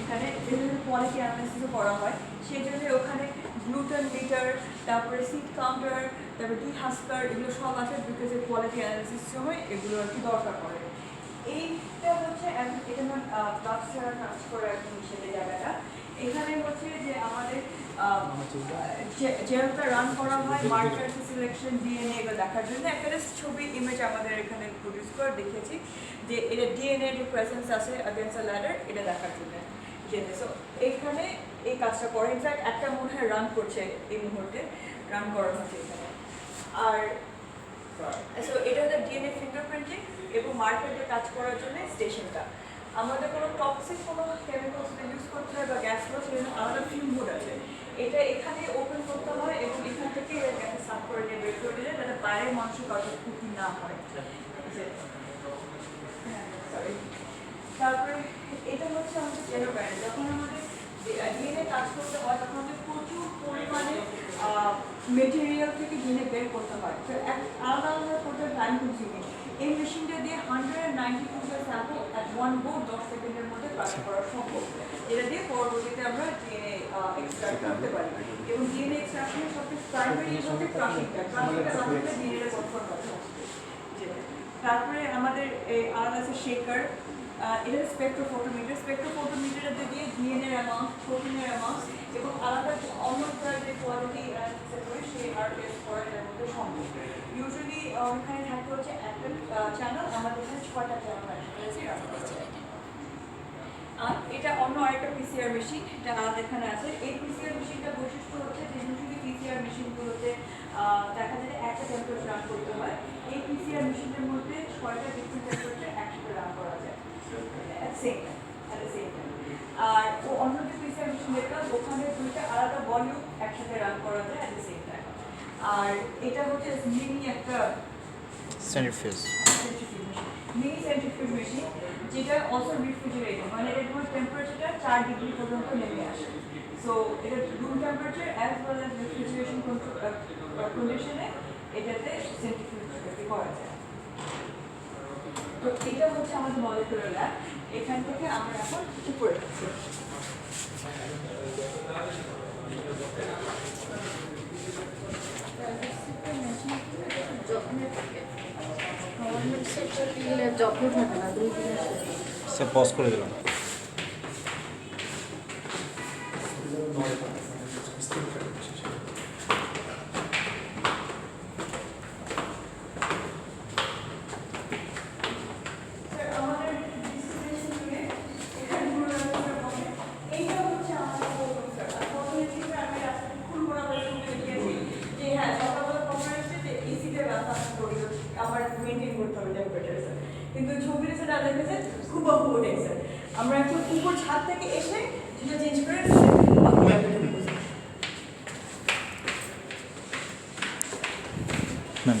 এখানে যেহেতু কোয়ালিটি অ্যানালাইসিসও করা হয় সেজন্য ওখানে নিউটন মিটার তারপরে সিট কাউন্টার তারপরে ডি হাস্কার এগুলো সব আছে বিকজের কোয়ালিটি অ্যানালিসিস সময় এগুলো আর কি দরকার পড়ে। এইটা হচ্ছে এটা আমার ক্লাস ছাড়া কাজ করে এখন হিসেবে জায়গাটা। এখানে হচ্ছে যে আমাদের যেরকমটা রান করা হয় মার্কার সিলেকশন ডিএনএ এগুলো দেখার জন্য একটা ছবি ইমেজ আমাদের এখানে প্রডিউস করে দেখেছি যে এটা ডিএনএ প্রেসেন্স আছে আগেন্স আ ল্যাডার এটা দেখার জন্য। সো এখানে এই কাজটা করে। ইনফ্যাক্ট একটা মনে হয় রান করছে এই মুহূর্তে রান করা হচ্ছে এখানে। আর সো এটা হচ্ছে ডিএনএ ফিঙ্গারপ্রিন্টিং এবং মার্কেটে কাজ করার জন্য স্টেশনটা। আমাদের কোনো টক্সিক কোনো কেমিক্যালস ইউজ করতে হয় বা গ্যাস ফ্লো সেজন্য আলাদা ফিউম বোর্ড আছে। এটা এখানে ওপেন করতে হয় এবং এখান থেকে গ্যাসে সাফ করে নিয়ে বের করে দিলে যাতে বাইরের মানুষের কারোর ক্ষতি না হয়। হ্যাঁ, তারপরে এটা হচ্ছে আমাদের জেনো যখন আমাদের ডিএনএ কাজ করতে হয় তখন আমাদের প্রচুর পরিমাণে মেটেরিয়াল থেকে ডিএনএ বের করতে হয়। তো এক আলাদা আলাদা করতে টাইম কনজিউমিং এই মেশিনটা দিয়ে hundred ninety two sample at one go দশ সেকেন্ডের মধ্যে কাজ করা সম্ভব। যেটা দিয়ে পরবর্তীতে আমরা ডিএনএ এক্সট্রাক্ট করতে পারি। এবং ডিএনএ এক্সট্রাকশনের সবচেয়ে প্রাইমারি হচ্ছে না থাকলে ডিএনএ কনফার্ম করা সম্ভব যেটা। তারপরে আমাদের আলাদা আছে শেকার এটা স্পেকট্রোফোটোমিটার স্পেকট্রোফোটোমিটার দিয়ে ডিএনএর অ্যামাউন্ট প্রোটিনের অ্যামাউন্ট এবং আলাদা যে অন্য যে কোয়ালিটি করে সেই আর টেস্ট করা এর মধ্যে সম্ভব। ইউজুয়ালি ওখানে থাকে হচ্ছে একটা চ্যানেল আমাদের এখানে ছয়টা চ্যানেল আছে। আর এটা অন্য আরেকটা পিসিআর মেশিন এটা আমাদের এখানে আছে। এই পিসিআর মেশিনটা বৈশিষ্ট্য হচ্ছে যে ইউজুয়ালি পিসিআর মেশিনগুলোতে দেখা যায় যে একটা টেম্পারেচার রান করতে হয়। এই পিসিআর মেশিনের মধ্যে ছয়টা ডিফারেন্ট টেম্পারেচার একসাথে রান করা যায়। সেম সেম আর ও অন্য যে পিসিআর মেশিন দেখলাম ওখানে দুইটা আলাদা ভলিউম একসাথে রান করা যায় অ্যাট দ্য সেম টাইম আর এটা হচ্ছে মিনি একটা সেন্ট্রিফিউজ মিনি সেন্ট্রিফিউজ মেশিন যেটা অলসো রিফ্রিজারেটর মানে এর তোমার টেম্পারেচারটা চার ডিগ্রি পর্যন্ত নেমে আসে। সো এটা room temperature as well as refrigeration কন্ডিশনে এটাতে সেন্ট্রিফিউজ এটা হচ্ছে আমাদের মলিকুলার ল্যাব এখান থেকে আমরা এখন উপরে যাচ্ছি। সে পজ করে দিলাম স্যার, আমাদের distribution unit, এখানে পুরো রাস্তাটা বসে। এইটা হচ্ছে আমাদের প্রথম স্যার। আর প্রথম হিসেবে আমি রাস্তাটা খুব বড় করে শুনতে লিখেছি যে হ্যাঁ, সকালবেলা খবর এসেছে যে AC তে ব্যথা করি, আমার maintain করতে হবে temperature, স্যার। কিন্তু ছবিতে সেটা দেখেছে খুব অপূর্ব স্যার আমরা এখন উপর ছাদ থেকে এসে সেটা চেঞ্জ করে ম্যাম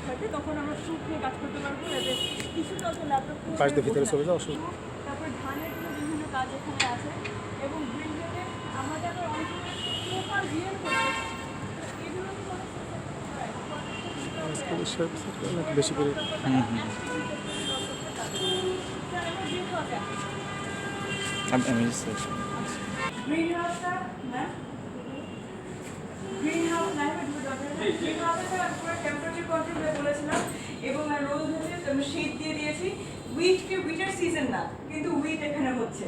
সাথে তখন আমরা সুখ নিয়ে কাজ করতে পারব যাতে কিছুটা তো ল্যাপটপ পাশ দিয়ে ভিতরে চলে যাও, অসুবিধা তারপর ধানের বিভিন্ন কাজ এখানে আছে এবং আমাদের প্রপার রিয়েল বেশি করে। হুম হুম। আমি আমি স্যার গ্রিনহাউসটা ম্যাম গ্রিনহাউস পুরো টেম্পারেচার কন্ট্রোল বলেছিলাম এবং রোজ হচ্ছে শীত দিয়ে দিয়েছি। উইটকে উইটার সিজন না কিন্তু উইট এখানে হচ্ছে।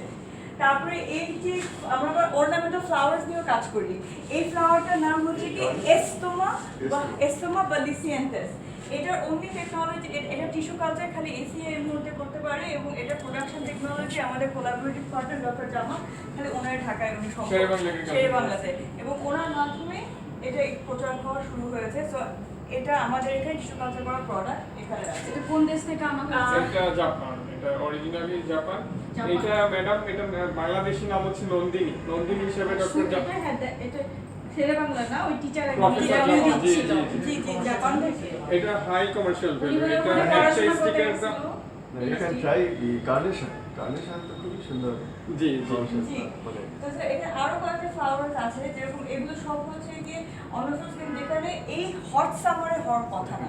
তারপরে এই যে আমরা আবার অর্নামেন্টাল ফ্লাওয়ার্স নিয়েও কাজ করি। এই ফ্লাওয়ারটার নাম হচ্ছে কি এস্তোমা বা এস্তোমা বালিসিয়েন্টেস এটার অনলি টেকনোলজি এটা টিস্যু কালচার খালি এসিআই এর মধ্যে করতে পারে এবং এটা প্রোডাকশন টেকনোলজি আমাদের কোলাবোরেটিভ পার্টনার ডক্টর জামা খালি ওনার ঢাকায় উনি সম্ভব শেরে বাংলাতে এবং ওনার মাধ্যমে এটা প্রচার হওয়া শুরু হয়েছে। সো এটা আমাদের এখানে টিস্যু কালচার করা প্রোডাক্ট এখানে আছে। এটা কোন দেশ থেকে আনা হয়েছে? এটা জাপান। এটা অরিজিনালি জাপান। জাপান। এটা ম্যাডাম এটা বাংলাদেশি নাম হচ্ছে নন্দিনী। নন্দিনী হিসেবে ডক্টর এটা হ্যাঁ এটা শেরে বাংলা না ওই টিচার জি, জি, জাপান থেকে। এটা হাই কমার্শিয়াল ভ্যালু এটা করতে স্টিকার। না, you can try the carnation. Carnation তো খুবই সুন্দর জি জি মানে তো স্যার এখানে আরও কয়েকটা ফ্লাওয়ার্স আছে যেরকম এগুলো সব হচ্ছে গিয়ে অনফিস যেখানে এই হট সামারে হওয়ার কথা না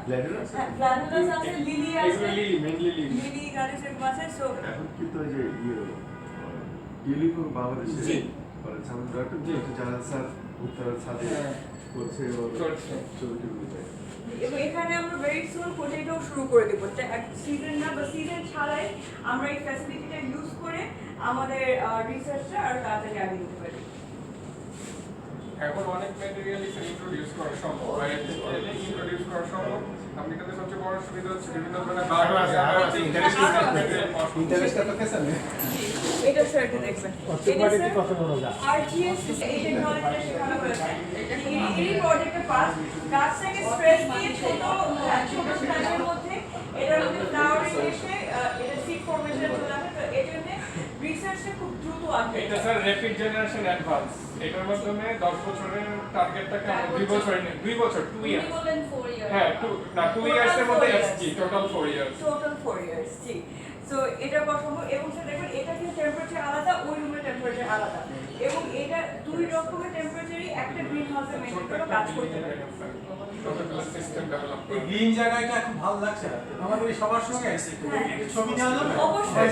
হ্যাঁ গ্ল্যাডুলাস আছে লিলি আছে lily mainly lily lily gardens এরকম আছে সো এখন কিন্তু ওই যে ইয়ে টিউলিপ বাংলাদেশে জি। করেছে আমাদের ডক্টর জি। জাহাজ স্যার উত্তরের ছাদে হ্যাঁ। করছে। এবং এখানে আমরা ভেরি সুন পোটেটো শুরু করে দেবো। সিজন না বা সিজন ছাড়াই আমরা এই ফ্যাসিলিটিটা ইউজ করে আমাদের রিসার্চটা আরও তাড়াতাড়ি আগে নিতে পারি। এখন অনেক ম্যাটেরিয়ালই ইন্ট্রোডিউস করা সম্ভব। বাইরে ইন্ট্রোডিউস করা সম্ভব। আপনি কিন্তু সবচেয়ে বড় সুবিধা হচ্ছে বিভিন্ন ধরনের আরও আছে, আরও আছে, interest আরও এটা সোয়েটার দেখবেন আরজিএস এই টেকনোলজিটা শেখানো হয়েছে এই প্রোডাক্টের পাস গাছ থেকে স্ট্রেস দিয়ে ছোট ছোট স্ট্যান্ডের মধ্যে এটার মধ্যে ফ্লাওয়ারিং এসে এটা সিড ফর্মেশন চলে আসে তো এর জন্য রিসার্চটা খুব দ্রুত আসে এটা স্যার র্যাপিড জেনারেশন অ্যাডভান্স এটার মাধ্যমে 10 বছরের টার্গেটটাকে আমরা 2 বছর। নিয়ে 2 বছর 2 ইয়ার্স হ্যাঁ 2 না 2 ইয়ার্স এর মধ্যে SG total 4 years total 4 years জি। সো এটা পছন্দ এবং সে দেখুন এটা কিন্তু টেম্পারেচার আলাদা ওই রুমের টেম্পারেচার আলাদা। এবং এটা দুই রকমের টেম্পারেচারই একটা গ্রিন হাউসে মেনটেন করে কাজ করতে পারে। এই গ্রিন জায়গাটা খুব ভালো লাগছে আমাদের সবার সঙ্গে ছবি নেওয়া যাবে? অবশ্যই।